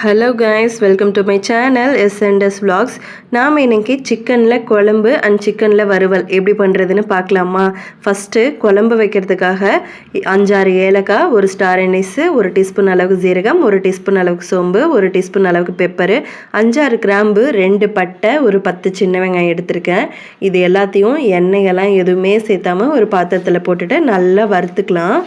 Hello guys welcome to my channel S SNS vlogs. நாம் இன்னைக்கு சிக்கனில் குழம்பு அண்ட் சிக்கனில் வறுவல் எப்படி பண்ணுறதுன்னு பார்க்கலாமா? ஃபஸ்ட்டு குழம்பு வைக்கிறதுக்காக அஞ்சாறு ஏலக்காய் ஒரு ஸ்டார் எண்ணெய்ஸு ஒரு டீஸ்பூன் அளவுக்கு ஜீரகம் ஒரு டீஸ்பூன் அளவுக்கு சோம்பு ஒரு டீஸ்பூன் அளவுக்கு பெப்பரு அஞ்சாறு கிராம்பு ரெண்டு பட்டை ஒரு பத்து சின்ன வெங்காயம் எடுத்திருக்கேன். இது எல்லாத்தையும் எண்ணெயெல்லாம் எதுவுமே சேர்த்தாமல் ஒரு பாத்திரத்தில் போட்டுட்டு நல்லா வறுத்துக்கலாம்.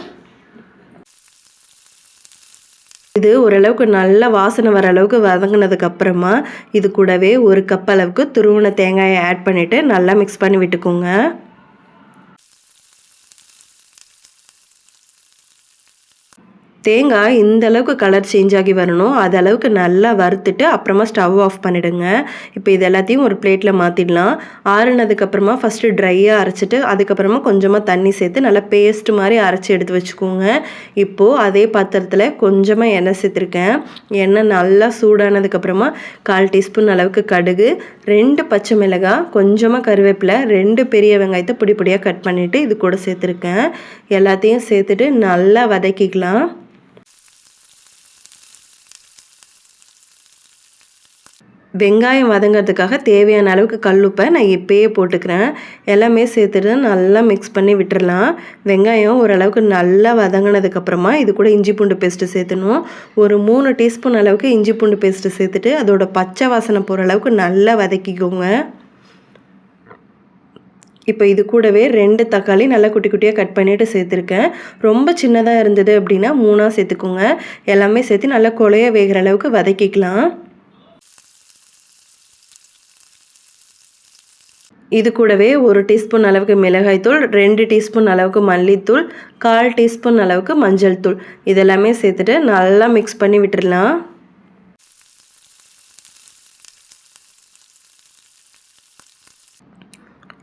இது ஓரளவுக்கு நல்ல வாசனை வர அளவுக்கு வதங்கினதுக்கு அப்புறமா இது கூடவே ஒரு கப் அளவுக்கு துருவின தேங்காயை ஆட் பண்ணிவிட்டு நல்லா மிக்ஸ் பண்ணி விட்டுக்கோங்க. தேங்காய் இந்த அளவுக்கு கலர் சேஞ்ச் ஆகி வரணும். அது அளவுக்கு நல்லா வறுத்துட்டு அப்புறமா ஸ்டவ் ஆஃப் பண்ணிடுங்க. இப்போ இது எல்லாத்தையும் ஒரு பிளேட்டில் மாற்றிடலாம் ஆறுனதுக்கப்புறமா ஃபஸ்ட்டு ட்ரையாக அரைச்சிட்டு அதுக்கப்புறமா கொஞ்சமாக தண்ணி சேர்த்து நல்லா பேஸ்ட் மாதிரி அரைச்சி எடுத்து வச்சுக்கோங்க. இப்போது அதே பாத்திரத்தில் கொஞ்சமாக எண்ணெய் சேர்த்துருக்கேன். எண்ணெய் நல்லா சூடானதுக்கப்புறமா கால் டீஸ்பூன் அளவுக்கு கடுகு ரெண்டு பச்சை மிளகாய் கொஞ்சமாக கருவேப்பிலை ரெண்டு பெரிய வெங்காயத்தை பொடி பொடியாக கட் பண்ணிவிட்டு இது கூட சேர்த்துருக்கேன். எல்லாத்தையும் சேர்த்துட்டு நல்லா வதக்கிக்கலாம். வெங்காயம் வதங்கிறதுக்காக தேவையான அளவுக்கு கல்லுப்பை நான் இப்போயே போட்டுக்கிறேன். எல்லாமே சேர்த்துட்டு நல்லா மிக்ஸ் பண்ணி விட்டுடலாம் வெங்காயம் ஓரளவுக்கு நல்லா வதங்கினதுக்கப்புறமா இது கூட இஞ்சி பூண்டு பேஸ்ட்டு சேர்த்துணும் ஒரு மூணு டீஸ்பூன் அளவுக்கு இஞ்சி பூண்டு பேஸ்ட்டு சேர்த்துட்டு அதோட பச்சை வாசனை போகிற அளவுக்கு நல்லா வதக்கிக்கோங்க. இப்போ இது கூடவே ரெண்டு தக்காளி நல்லா குட்டி குட்டியாக கட் பண்ணிவிட்டு சேர்த்துருக்கேன். ரொம்ப சின்னதாக இருந்தது அப்படின்னா மூணாக சேர்த்துக்கோங்க. எல்லாமே சேர்த்து நல்லா கொலைய வேகிற அளவுக்கு வதக்கிக்கலாம். இது கூடவே ஒரு டீஸ்பூன் அளவுக்கு மிளகாய்த்தூள் ரெண்டு டீஸ்பூன் அளவுக்கு மல்லித்தூள் கால் டீஸ்பூன் அளவுக்கு மஞ்சள் தூள். இதெல்லாமே சேர்த்துட்டு நல்லா மிக்ஸ் பண்ணி விட்டுடலாம்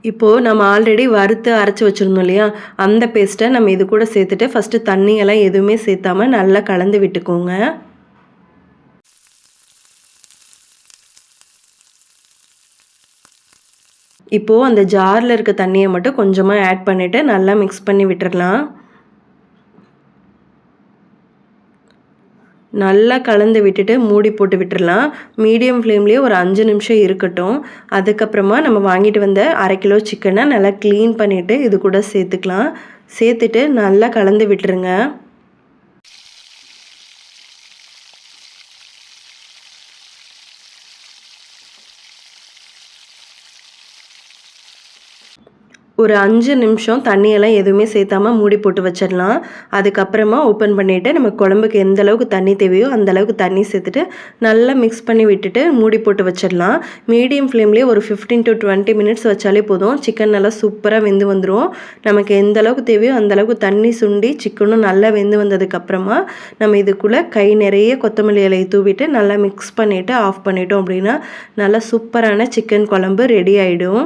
இப்போது நம்ம ஆல்ரெடி வறுத்து அரைச்சி வச்சுருந்தோம் இல்லையா? அந்த பேஸ்ட்டை நம்ம இது கூட சேர்த்துட்டு ஃபஸ்ட்டு தண்ணியெல்லாம் எதுவுமே சேர்த்தாமல் நல்லா கலந்து விட்டுக்கோங்க. இப்போது அந்த ஜாரில் இருக்க தண்ணியை மட்டும் கொஞ்சமாக ஆட் பண்ணிவிட்டு நல்லா மிக்ஸ் பண்ணி விட்டுடலாம் நல்லா கலந்து விட்டுட்டு மூடி போட்டு விட்டுடலாம் மீடியம் ஃப்ளேம்லேயே ஒரு அஞ்சு நிமிஷம் இருக்கட்டும். அதுக்கப்புறமா நம்ம வாங்கிட்டு வந்த அரை கிலோ சிக்கனை நல்லா க்ளீன் பண்ணிவிட்டு இது கூட சேர்த்துக்கலாம். சேர்த்துட்டு நல்லா கலந்து விட்டுருங்க. ஒரு அஞ்சு நிமிஷம் தண்ணியெல்லாம் எதுவுமே சேர்த்தாமல் மூடி போட்டு வச்சிடலாம். அதுக்கப்புறமா ஓப்பன் பண்ணிவிட்டு நம்ம குழம்புக்கு எந்த அளவுக்கு தண்ணி தேவையோ அந்த அளவுக்கு தண்ணி சேர்த்துட்டு நல்லா மிக்ஸ் பண்ணி விட்டுட்டு மூடி போட்டு வச்சிடலாம். மீடியம் ஃப்ளேம்லேயே ஒரு ஃபிஃப்டீன் டு டுவெண்ட்டி மினிட்ஸ் வச்சாலே போதும். சிக்கன் நல்லா சூப்பராக வெந்து வந்துடும் நமக்கு எந்த அளவுக்கு தேவையோ அந்த அளவுக்கு தண்ணி சுண்டி சிக்கனும் நல்லா வெந்து வந்ததுக்கப்புறமா நம்ம இதுக்குள்ளே கை நிறைய கொத்தமல்லி இலையை தூவிட்டு நல்லா மிக்ஸ் பண்ணிவிட்டு ஆஃப் பண்ணிட்டோம் அப்படின்னா நல்லா சூப்பரான சிக்கன் குழம்பு ரெடி ஆகிடும்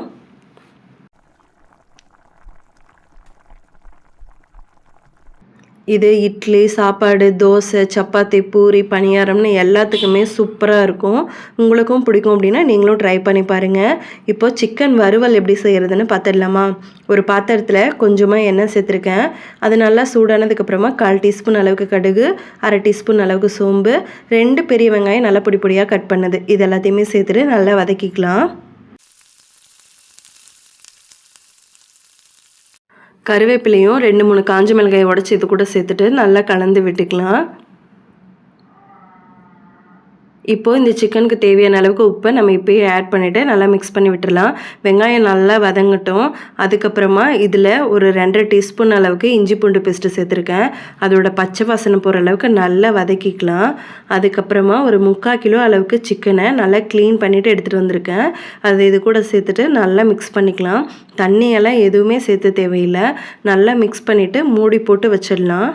இது இட்லி சாப்பாடு தோசை சப்பாத்தி பூரி பணியாரம்னு எல்லாத்துக்குமே சூப்பராக இருக்கும். உங்களுக்கும் பிடிக்கும் அப்படின்னா நீங்களும் ட்ரை பண்ணி பாருங்கள் இப்போது சிக்கன் வறுவல் எப்படி செய்கிறதுன்னு பார்த்துடலாமா ஒரு பாத்திரத்தில் கொஞ்சமாக எண்ணெய் சேர்த்துருக்கேன். அது நல்லா சூடானதுக்கப்புறமா கால் டீஸ்பூன் அளவுக்கு கடுகு அரை டீஸ்பூன் அளவுக்கு சோம்பு ரெண்டு பெரிய வெங்காயம் நல்லா பொடி பொடியாக கட் பண்ணுது. இது எல்லாத்தையுமே சேர்த்துட்டு நல்லா வதக்கிக்கலாம். கருவேப்பிலையும் ரெண்டு மூணு காஞ்ச மிளகாயை உடச்சி இது கூட சேர்த்துட்டு நல்லா கலந்து விட்டுக்கலாம். இப்போது இந்த சிக்கனுக்கு தேவையான அளவுக்கு உப்பை நம்ம இப்போயே ஆட் பண்ணிவிட்டு நல்லா மிக்ஸ் பண்ணி விட்டுடலாம் வெங்காயம் நல்லா வதங்கட்டும். அதுக்கப்புறமா இதில் ஒரு ரெண்டரை டீஸ்பூன் அளவுக்கு இஞ்சி பூண்டு பேஸ்ட்டு சேர்த்துருக்கேன். அதோட பச்சை வாசனை போகிற அளவுக்கு நல்லா வதக்கிக்கலாம். அதுக்கப்புறமா ஒரு முக்கால் கிலோ அளவுக்கு சிக்கனை நல்லா க்ளீன் பண்ணிவிட்டு எடுத்துகிட்டு வந்திருக்கேன். அது இது கூட சேர்த்துட்டு நல்லா மிக்ஸ் பண்ணிக்கலாம். தண்ணியெல்லாம் எதுவுமே சேர்த்து தேவையில்லை. நல்லா மிக்ஸ் பண்ணிவிட்டு மூடி போட்டு வச்சிடலாம்.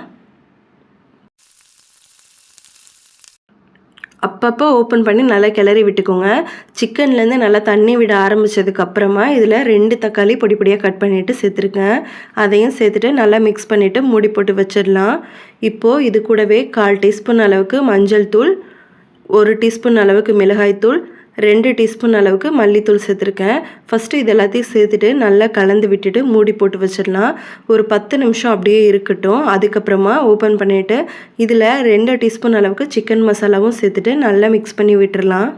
அப்பப்போ ஓப்பன் பண்ணி நல்லா கிளறி விட்டுக்கோங்க. சிக்கன்லேருந்து நல்லா தண்ணி விட ஆரம்பித்ததுக்கப்புறமா இதில் ரெண்டு தக்காளி பொடி பொடியாக கட் பண்ணிவிட்டு சேர்த்துருக்கேன் அதையும் சேர்த்துட்டு நல்லா மிக்ஸ் பண்ணிவிட்டு மூடி போட்டு வச்சிடலாம். இப்போது இது கூடவே கால் டீஸ்பூன் அளவுக்கு மஞ்சள் தூள் ஒரு டீஸ்பூன் அளவுக்கு மிளகாய்த்தூள் ரெண்டு டீஸ்பூன் அளவுக்கு மல்லித்தூள் சேர்த்துருக்கேன். ஃபஸ்ட்டு இது எல்லாத்தையும் சேர்த்துட்டு நல்லா கலந்து விட்டுட்டு மூடி போட்டு வச்சிடலாம். ஒரு பத்து நிமிஷம் அப்படியே இருக்கட்டும். அதுக்கப்புறமா ஓப்பன் பண்ணிவிட்டு இதில் ரெண்டு டீஸ்பூன் அளவுக்கு சிக்கன் மசாலாவும் சேர்த்துட்டு நல்லா மிக்ஸ் பண்ணி விட்டுடலாம்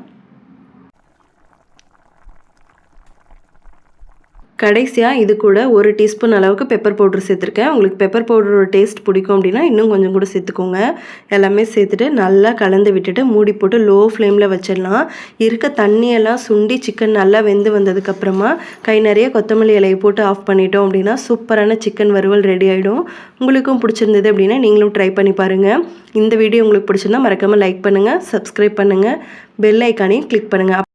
கடைசியாக இது கூட ஒரு டீஸ்பூன் அளவுக்கு பெப்பர் பவுட்ரு சேர்த்துருக்கேன். உங்களுக்கு பெப்பர் பவுடரோட டேஸ்ட் பிடிக்கும் அப்படின்னா இன்னும் கொஞ்சம் கூட சேர்த்துக்கோங்க. எல்லாமே சேர்த்துட்டு நல்லா கலந்து விட்டுட்டு மூடி போட்டு லோ ஃப்ளேமில் வச்சிடலாம். இருக்க தண்ணியெல்லாம் சுண்டி சிக்கன் நல்லா வெந்து வந்ததுக்கப்புறமா கை நிறைய கொத்தமல்லி இலையை போட்டு ஆஃப் பண்ணிட்டோம் அப்படின்னா சூப்பரான சிக்கன் வறுவல் ரெடி ஆகிடும் உங்களுக்கும் பிடிச்சிருந்தது அப்படின்னா நீங்களும் ட்ரை பண்ணி பாருங்கள் இந்த வீடியோ உங்களுக்கு பிடிச்சிருந்தா மறக்காமல் லைக் பண்ணுங்கள் சப்ஸ்கிரைப் பண்ணுங்கள் பெல் ஐக்கானையும் கிளிக் பண்ணுங்கள்